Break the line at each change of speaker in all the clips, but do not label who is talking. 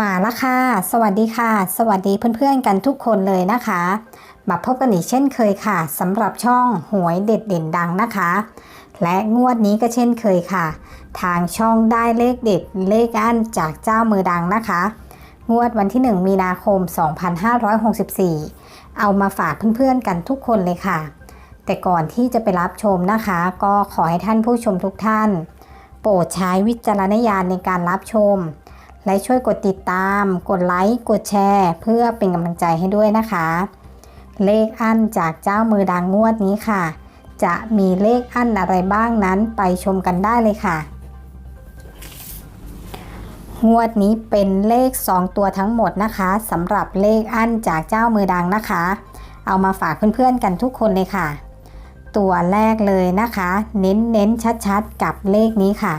มาล้วค่ะ สวัสดีค่ะ สวัสดีเพื่อนๆกันทุกคนเลยนะคะ มาพบกันอีกเช่นเคยค่ะสำหรับช่องหวยเด็ดเด่นดังนะคะ และงวดนี้ก็เช่นเคยค่ะ ทางช่องได้เลขเด็ดเลขอั้นจากเจ้ามือดังนะคะ งวดวันที่ 1 มีนาคม 2564 เอามาฝากเพื่อนๆกันทุกคนเลยค่ะ แต่ก่อนที่จะไปรับชมนะคะ ก็ขอให้ท่านผู้ชมทุกท่าน โปรดใช้วิจารณญาณในการรับชม และช่วยกดติดตาม กดไลค์ กดแชร์ เพื่อเป็นกำลังใจให้ด้วยนะคะ เลขอั้นจากเจ้ามือดังงวดนี้ค่ะ จะมีเลขอั้นอะไรบ้างนั้นไปชมกันได้เลยค่ะ งวดนี้เป็นเลข 2 ตัวทั้งหมดนะคะสำหรับเลขอั้นจากเจ้ามือดังนะคะ เอามาฝากเพื่อนๆกันทุกคนเลยค่ะ ตัวแรกเลยนะคะ เน้นเน้นๆชัดๆ กับเลขนี้ค่ะ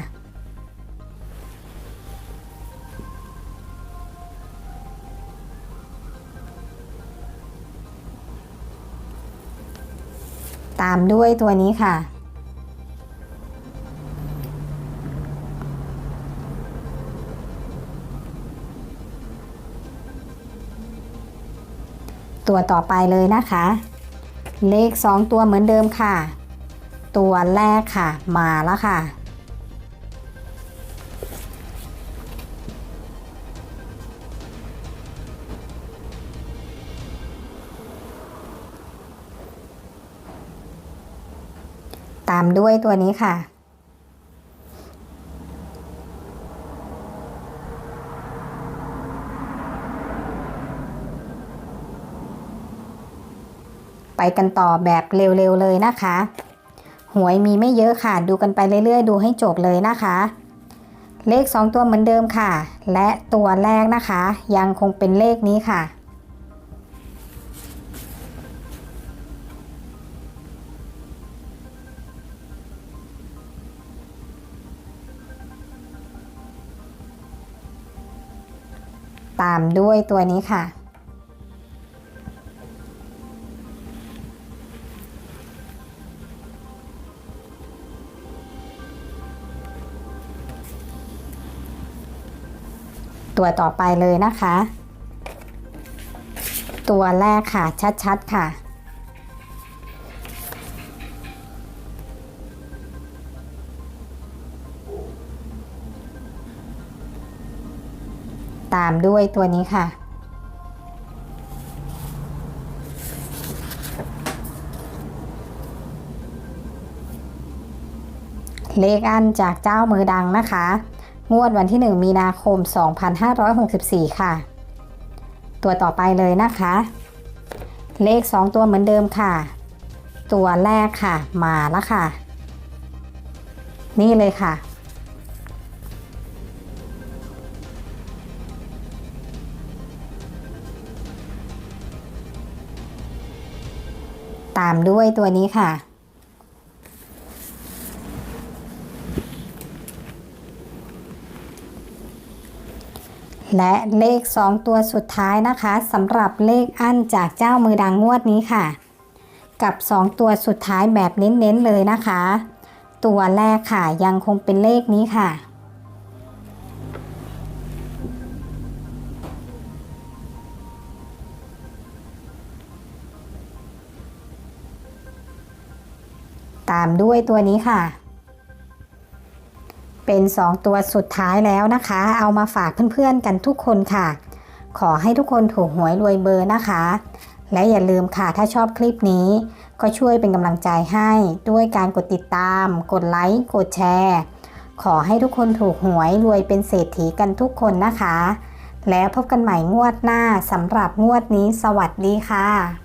ตามด้วยตัวนี้ค่ะ ตัวต่อไปเลยนะคะ เลข 2 ตัวเหมือนเดิมค่ะ ตัวแรกค่ะ มาแล้วค่ะ ตามด้วยตัวนี้ค่ะ ไปกันต่อแบบเร็วๆเลยนะคะ หวยมีไม่เยอะค่ะ ดูกันไปเรื่อยๆ ดูให้จบเลยนะคะ เลข 2 ตัวเหมือนเดิมค่ะ และตัวแรกนะคะ ยังคงเป็นเลขนี้ค่ะ ตามด้วยตัวนี้ค่ะ ตัวต่อไปเลยนะคะ ตัวแรกค่ะชัดๆค่ะ ตามด้วยตัวนี้ค่ะ เลขอันจากเจ้ามือดังนะคะ งวดวันที่ 1 มีนาคม 2564 ค่ะ ตัวต่อไปเลยนะคะ เลข 2 ตัวเหมือนเดิมค่ะ ตัวแรกค่ะ มาแล้วค่ะ นี่เลยค่ะ ตามด้วยตัวนี้ค่ะ และเลข 2 ตัวสุดท้ายนะคะสำหรับเลขอั้นจากเจ้ามือดังงวดนี้ค่ะ กับ 2 ตัวสุดท้ายแบบเน้นๆเลยนะคะ ตัวแรกค่ะยังคงเป็นเลขนี้ค่ะ ตามด้วยตัวนี้ค่ะ เป็น 2 ตัวสุดท้ายแล้วนะคะ เอามาฝากเพื่อนๆกันทุกคนค่ะ ขอให้ทุกคนถูกหวยรวยเบอร์นะคะ และอย่าลืมค่ะถ้าชอบคลิปนี้ ก็ช่วยเป็นกำลังใจให้ด้วยการกดติดตาม กดไลค์ กดแชร์ ขอให้ทุกคนถูกหวยรวยเป็นเศรษฐีกันทุกคนนะคะ แล้วพบกันใหม่งวดหน้าสำหรับงวดนี้ สวัสดีค่ะ